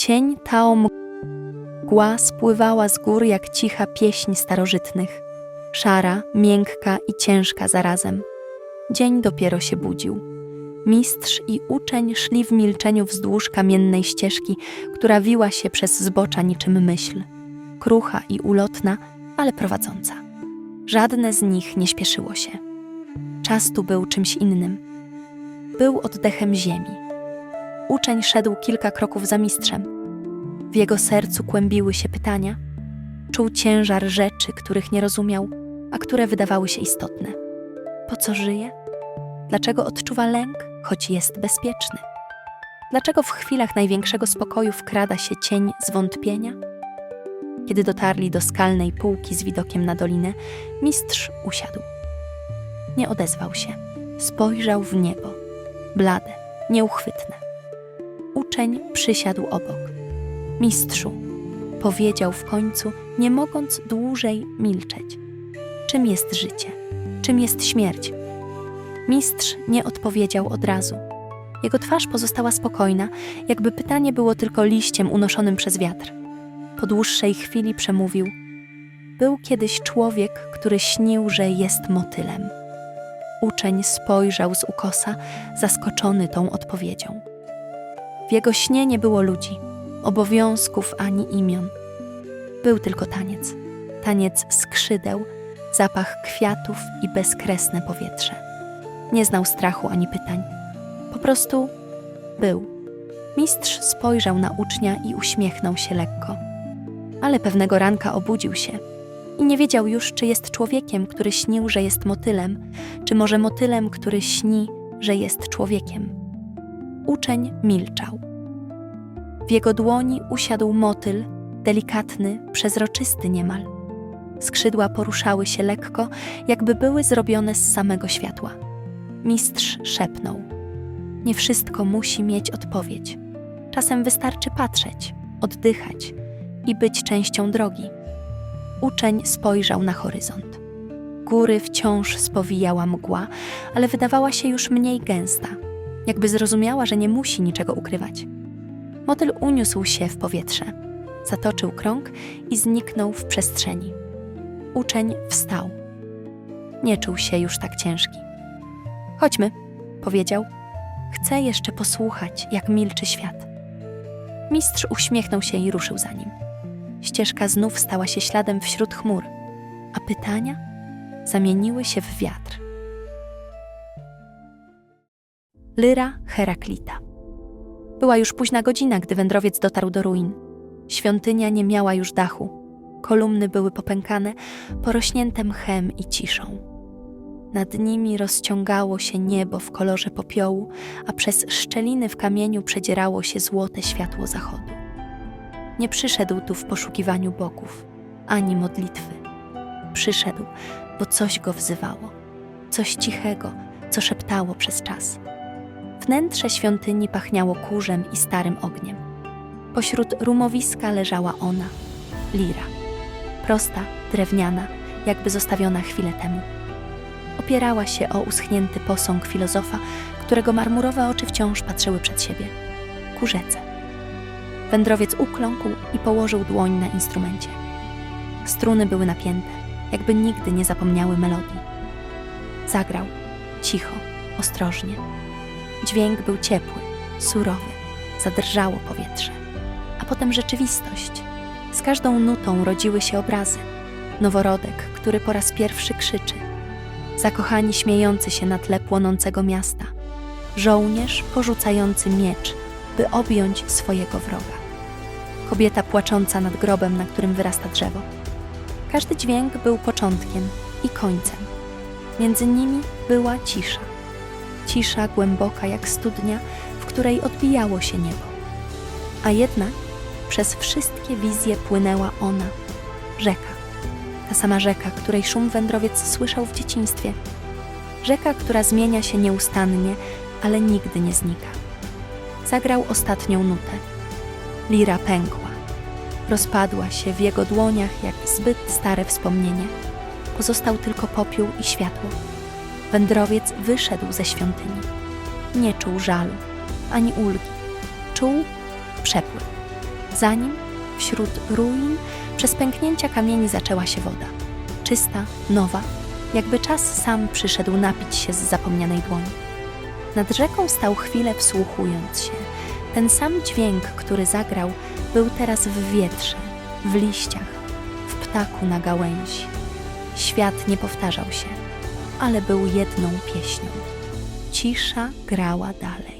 Cień Tao mgła spływała z gór jak cicha pieśń starożytnych. Szara, miękka i ciężka zarazem. Dzień dopiero się budził. Mistrz i uczeń szli w milczeniu wzdłuż kamiennej ścieżki, która wiła się przez zbocza niczym myśl. Krucha i ulotna, ale prowadząca. Żadne z nich nie śpieszyło się. Czas tu był czymś innym. Był oddechem ziemi. Uczeń szedł kilka kroków za mistrzem. W jego sercu kłębiły się pytania. Czuł ciężar rzeczy, których nie rozumiał, a które wydawały się istotne. Po co żyje? Dlaczego odczuwa lęk, choć jest bezpieczny? Dlaczego w chwilach największego spokoju wkrada się cień zwątpienia? Kiedy dotarli do skalnej półki z widokiem na dolinę, mistrz usiadł. Nie odezwał się. Spojrzał w niebo. Blade, nieuchwytne. Uczeń przysiadł obok. Mistrzu, powiedział w końcu, nie mogąc dłużej milczeć. Czym jest życie? Czym jest śmierć? Mistrz nie odpowiedział od razu. Jego twarz pozostała spokojna, jakby pytanie było tylko liściem unoszonym przez wiatr. Po dłuższej chwili przemówił: Był kiedyś człowiek, który śnił, że jest motylem. Uczeń spojrzał z ukosa, zaskoczony tą odpowiedzią. W jego śnie nie było ludzi, obowiązków ani imion. Był tylko taniec. Taniec skrzydeł, zapach kwiatów i bezkresne powietrze. Nie znał strachu ani pytań. Po prostu był. Mistrz spojrzał na ucznia i uśmiechnął się lekko. Ale pewnego ranka obudził się i nie wiedział już, czy jest człowiekiem, który śnił, że jest motylem, czy może motylem, który śni, że jest człowiekiem. Uczeń milczał. W jego dłoni usiadł motyl, delikatny, przezroczysty niemal. Skrzydła poruszały się lekko, jakby były zrobione z samego światła. Mistrz szepnął: Nie wszystko musi mieć odpowiedź. Czasem wystarczy patrzeć, oddychać i być częścią drogi. Uczeń spojrzał na horyzont. Góry wciąż spowijała mgła, ale wydawała się już mniej gęsta, jakby zrozumiała, że nie musi niczego ukrywać. Motyl uniósł się w powietrze, zatoczył krąg i zniknął w przestrzeni. Uczeń wstał. Nie czuł się już tak ciężki. Chodźmy, powiedział. Chcę jeszcze posłuchać, jak milczy świat. Mistrz uśmiechnął się i ruszył za nim. Ścieżka znów stała się śladem wśród chmur, a pytania zamieniły się w wiatr. Lyra Heraklita. Była już późna godzina, gdy wędrowiec dotarł do ruin. Świątynia nie miała już dachu. Kolumny były popękane, porośnięte mchem i ciszą. Nad nimi rozciągało się niebo w kolorze popiołu, a przez szczeliny w kamieniu przedzierało się złote światło zachodu. Nie przyszedł tu w poszukiwaniu bogów, ani modlitwy. Przyszedł, bo coś go wzywało, coś cichego, co szeptało przez czas. Wnętrze świątyni pachniało kurzem i starym ogniem. Pośród rumowiska leżała ona, Lira. Prosta, drewniana, jakby zostawiona chwilę temu. Opierała się o uschnięty posąg filozofa, którego marmurowe oczy wciąż patrzyły przed siebie. Kurzece. Wędrowiec ukląkł i położył dłoń na instrumencie. Struny były napięte, jakby nigdy nie zapomniały melodii. Zagrał, cicho, ostrożnie. Dźwięk był ciepły, surowy, zadrżało powietrze. A potem rzeczywistość. Z każdą nutą rodziły się obrazy. Noworodek, który po raz pierwszy krzyczy. Zakochani śmiejący się na tle płonącego miasta. Żołnierz porzucający miecz, by objąć swojego wroga. Kobieta płacząca nad grobem, na którym wyrasta drzewo. Każdy dźwięk był początkiem i końcem. Między nimi była cisza. Cisza głęboka jak studnia, w której odbijało się niebo. A jednak przez wszystkie wizje płynęła ona, rzeka. Ta sama rzeka, której szum wędrowiec słyszał w dzieciństwie. Rzeka, która zmienia się nieustannie, ale nigdy nie znika. Zagrał ostatnią nutę. Lira pękła. Rozpadła się w jego dłoniach jak zbyt stare wspomnienie. Pozostał tylko popiół i światło. Wędrowiec wyszedł ze świątyni. Nie czuł żalu, ani ulgi. Czuł przepływ. Za nim, wśród ruin, przez pęknięcia kamieni zaczęła się woda. Czysta, nowa, jakby czas sam przyszedł napić się z zapomnianej dłoni. Nad rzeką stał chwilę wsłuchując się. Ten sam dźwięk, który zagrał, był teraz w wietrze, w liściach, w ptaku na gałęzi. Świat nie powtarzał się, ale był jedną pieśnią. Cisza grała dalej.